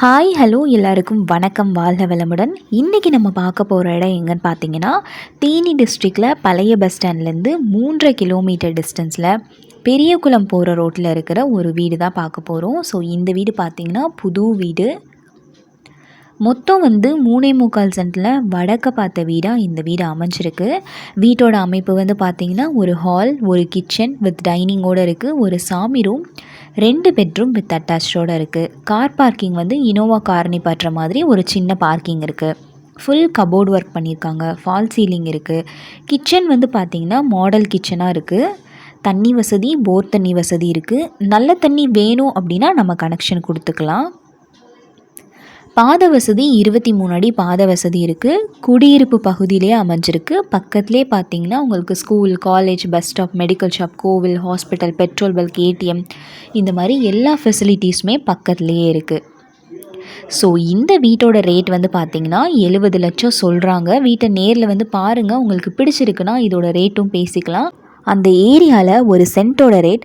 Hi hello எல்லாருக்கும் வணக்கம். வாழ்க வளமுடன். இன்றைக்கி நம்ம பார்க்க போகிற இடம் எங்கன்னு பார்த்தீங்கன்னா தேனி டிஸ்ட்ரிக்டில் பழைய பஸ் ஸ்டாண்ட்லேருந்து மூன்றரை கிலோமீட்டர் டிஸ்டன்ஸில் பெரியகுளம் போகிற ரோட்டில் இருக்கிற ஒரு வீடு தான் பார்க்க போகிறோம் ஸோ இந்த வீடு பார்த்திங்கன்னா புது வீடு. மொத்தம் வந்து மூணே முக்கால் சென்டில் வடக்க பார்த்த வீடாக இந்த வீடு அமைஞ்சிருக்கு. வீட்டோட அமைப்பு வந்து பார்த்திங்கன்னா ஒரு ஹால் ஒரு கிச்சன் வித் டைனிங்கோடு இருக்குது ஒரு சாமி ரூம் ரெண்டு பெட்ரூம் வித் அட்டாச்சோடு இருக்குது கார் பார்க்கிங் வந்து இனோவா கார் நிப்பாட்டுற மாதிரி ஒரு சின்ன பார்க்கிங் இருக்குது ஃபுல் கபோர்டு ஒர்க் பண்ணியிருக்காங்க ஃபால் சீலிங் இருக்குது கிச்சன் வந்து பார்த்திங்கன்னா மாடல் கிச்சனாக இருக்குது தண்ணி வசதி போர் தண்ணி வசதி இருக்குது நல்ல தண்ணி வேணும் அப்படின்னா நம்ம கனெக்ஷன் கொடுத்துக்கலாம். பாத வசதி இருபத்தி மூணு அடி பாத வசதி இருக்குது குடியிருப்பு பகுதியிலே அமைஞ்சிருக்கு. பக்கத்துலேயே பார்த்தீங்கன்னா உங்களுக்கு school college bus stop medical shop கோவில் ஹாஸ்பிட்டல் பெட்ரோல் பல்க் ஏடிஎம் இந்த மாதிரி எல்லா ஃபெசிலிட்டிஸுமே பக்கத்துலேயே இருக்குது ஸோ இந்த வீட்டோட ரேட் வந்து பார்த்திங்கன்னா எழுபது லட்சம் சொல்கிறாங்க வீட்டை நேரில் வந்து பாருங்கள் உங்களுக்கு பிடிச்சிருக்குன்னா இதோட ரேட்டும் பேசிக்கலாம். அந்த ஏரியாவில் ஒரு சென்ட்டோட ரேட்